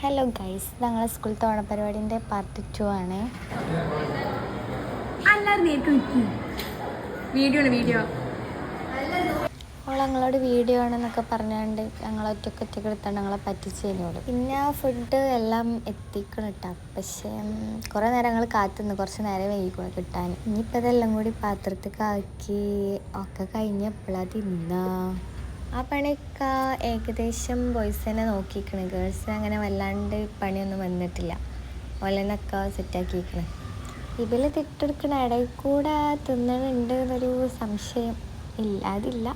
Hello guys ഞങ്ങളെ school തോണ പരിപാടിന്റെ പാർട്ട് ടു ആണ്. വീഡിയോ വീഡിയോ അവൾ ഞങ്ങളോട് വീഡിയോ ആണെന്നൊക്കെ പറഞ്ഞുകൊണ്ട് ഞങ്ങൾ ഒറ്റയ്ക്ക് ഒറ്റയ്ക്ക് എടുത്താണ് ഞങ്ങളെ പറ്റിച്ച് കഴിഞ്ഞോളൂ പിന്നെ ആ ഫുഡ് എല്ലാം എത്തിക്കണം കേട്ടോ പക്ഷേ കുറേ നേരം ഞങ്ങൾ കാത്തുനിന്ന്. കുറച്ച് നേരം വൈകിക്കണം കിട്ടാൻ ഇനിയിപ്പോൾ ഇതെല്ലാം കൂടി പാത്രത്തേക്ക് ആക്കി ഒക്കെ കഴിഞ്ഞപ്പോഴാണ് തിന്നാ. ആ പണിയൊക്കെ ഏകദേശം ബോയ്സിനെ നോക്കിയിരിക്കണം. ഗേൾസ് അങ്ങനെ വല്ലാണ്ട് പണിയൊന്നും വന്നിട്ടില്ല. ഓലനൊക്കെ സെറ്റാക്കിയിരിക്കണം ഇതിൽ തിട്ടെടുക്കണ ഇടയിൽ കൂടെ തിന്നണുണ്ട് എന്നൊരു സംശയം ഇല്ലാതില്ല.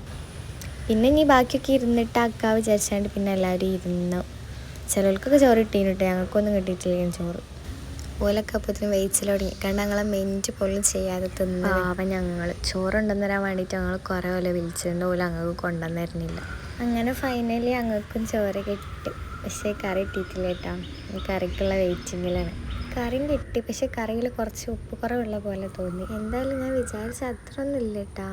പിന്നെ ഇനി ബാക്കിയൊക്കെ ഇരുന്നിട്ട് ആക്കാ വിചാരിച്ചാണ്ട് പിന്നെ എല്ലാവരും ഇരുന്നു. ചിലർക്കൊക്കെ ചോറ് കിട്ടീന് കേട്ടോ ഞങ്ങൾക്കൊന്നും കിട്ടിയിട്ടില്ല ചോറ്. ഓലൊക്കെ അപ്പത്തിന് വെയിച്ചിൽ തുടങ്ങി. കാരണം ഞങ്ങളെ മെന്റ് പോലും ചെയ്യാതെ തിന്നു അപ്പം ഞങ്ങൾ ചോറ് കൊണ്ടുവന്ന് തരാൻ വേണ്ടിയിട്ട് ഞങ്ങൾ കുറേ ഓല വിളിച്ചിട്ടുണ്ട്. ഓല അങ്ങക്ക് കൊണ്ടുവന്നിരുന്നില്ല അങ്ങനെ ഫൈനലി അങ്ങക്കും ചോറ് കിട്ടി. പക്ഷേ കറി കിട്ടിയിട്ടില്ല കേട്ടോ. ഈ കറിക്കുള്ള വെയിറ്റിങ്ങിലാണ്. കറിയും കിട്ടി. പക്ഷെ കറിയിൽ കുറച്ച് ഉപ്പ് കുറവുള്ള പോലെ തോന്നി. എന്തായാലും ഞാൻ വിചാരിച്ച അത്ര ഒന്നും ഇല്ല കേട്ടാ.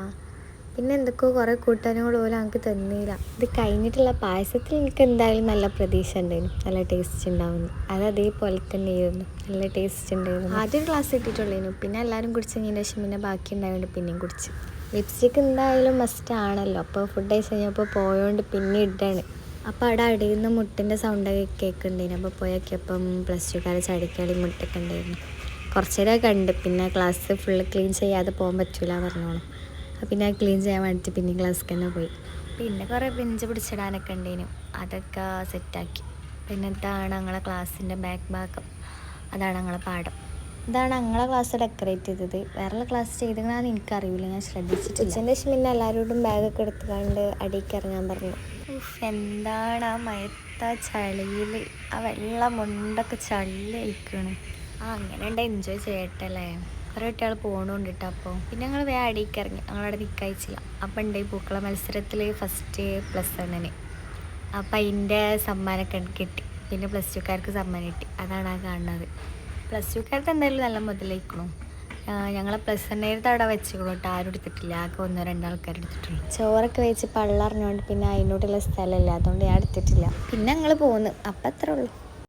പിന്നെ എന്തൊക്കെയോ കുറേ കൂട്ടാനുകൾ പോലും ഞങ്ങൾക്ക് തന്നില്ല. ഇത് കഴിഞ്ഞിട്ടുള്ള പായസത്തിൽ എനിക്ക് എന്തായാലും നല്ല പ്രതീക്ഷ ഉണ്ടായിരുന്നു. നല്ല ടേസ്റ്റ് ഉണ്ടാവുന്നു അത് അതേപോലെ തന്നെ ആയിരുന്നു. നല്ല ടേസ്റ്റ് ഉണ്ടായിരുന്നു. ആദ്യം ഗ്ലാസ് ഇട്ടിട്ടുള്ളായിരുന്നു പിന്നെ എല്ലാവരും കുടിച്ചതിന് ശേഷം പിന്നെ ബാക്കി ഉണ്ടായതുകൊണ്ട് പിന്നെയും കുടിച്ച്. ലിപ്സ്റ്റിക് എന്തായാലും മസ്റ്റ് ആണല്ലോ. അപ്പോൾ ഫുഡ് കഴിച്ച് കഴിഞ്ഞപ്പോൾ പോയോണ്ട് പിന്നെ ഇട്ടാണ് അപ്പോൾ അവിടെ അടിയിൽ നിന്ന് മുട്ടിന്റെ സൗണ്ടൊക്കെ കേൾക്കുന്നുണ്ടായിരുന്നു അപ്പോൾ പോയൊക്കെയപ്പം പ്ലസ് ടുക്കാരെ ചടിക്കളി മുട്ടൊക്കെ ഉണ്ടായിരുന്നു. കുറച്ച് നേരം കണ്ട്. പിന്നെ ക്ലാസ് ഫുള്ള് ക്ലീൻ ചെയ്യാതെ പോകാൻ പറ്റൂല പറഞ്ഞോളൂ. അപ്പോൾ ആ ക്ലീൻ ചെയ്യാൻ വേണ്ടിയിട്ട് പിന്നെ ക്ലാസ്സിൽ തന്നെ പോയി. പിന്നെ കുറേ ബെഞ്ച് പിടിച്ചിടാനൊക്കെ ഉണ്ടേനു അതൊക്കെ സെറ്റാക്കി പിന്നെ ഇതാണ് ഞങ്ങളെ ക്ലാസ്സിന്റെ ബാക്ക് ഭാഗം. അതാണ് ഞങ്ങളെ പാഠം. ഇതാണ് ഞങ്ങളെ ക്ലാസ് ഡെക്കറേറ്റ് ചെയ്തത്. വേറെ ക്ലാസ് ചെയ്തതാണ് എനിക്കറിയില്ല. ഞാൻ ശ്രദ്ധിച്ചിട്ട് ഉച്ചന്റെ ശേഷം പിന്നെ എല്ലാവരോടും ബാഗൊക്കെ എടുത്തുകൊണ്ട് അടിയിലേക്ക് ഇറങ്ങാൻ പറഞ്ഞു. എന്താണ് ആ മയത്ത ചളിയിൽ ആ വെള്ളം മുണ്ടൊക്കെ ചളി അയക്കണ് ആ അങ്ങനെ ഉണ്ട് എൻജോയ് ചെയ്യട്ടല്ലേ കുറേ കുട്ടികൾ അപ്പോൾ പിന്നെ ഞങ്ങൾ വേ അടിയിലേക്ക് ഇറങ്ങി ഞങ്ങളവിടെ നിൽക്കാഴ്ചയില്ല അപ്പം ഉണ്ട് ഈ പൂക്കള മത്സരത്തിൽ ഫസ്റ്റ് പ്ലസ് വണ്ണിന് അപ്പം അതിന്റെ സമ്മാനമൊക്കെ കിട്ടി. പിന്നെ പ്ലസ് ടുക്കാർക്ക് സമ്മാനം കിട്ടി. അതാണ് ആ കാണുന്നത്. പ്ലസ് ടുക്കാർക്ക് എന്തായാലും നല്ല മുതലേക്കണു ഞങ്ങളെ പ്ലസ് വണ്ണേരത്ത് അവിടെ വെച്ചിക്കണു കേട്ടോ ആരും എടുത്തിട്ടില്ല. ആകെ ഒന്നോ രണ്ടോ ആൾക്കാർ എടുത്തിട്ടുള്ളൂ. ചോറൊക്കെ വെച്ച് പള്ളറിഞ്ഞുകൊണ്ട് പിന്നെ അതിനോടുള്ള സ്ഥലമില്ല. അതുകൊണ്ട് ഞാൻ എടുത്തിട്ടില്ല. പിന്നെ ഞങ്ങൾ പോന്നു. അപ്പം അത്രേ ഉള്ളൂ.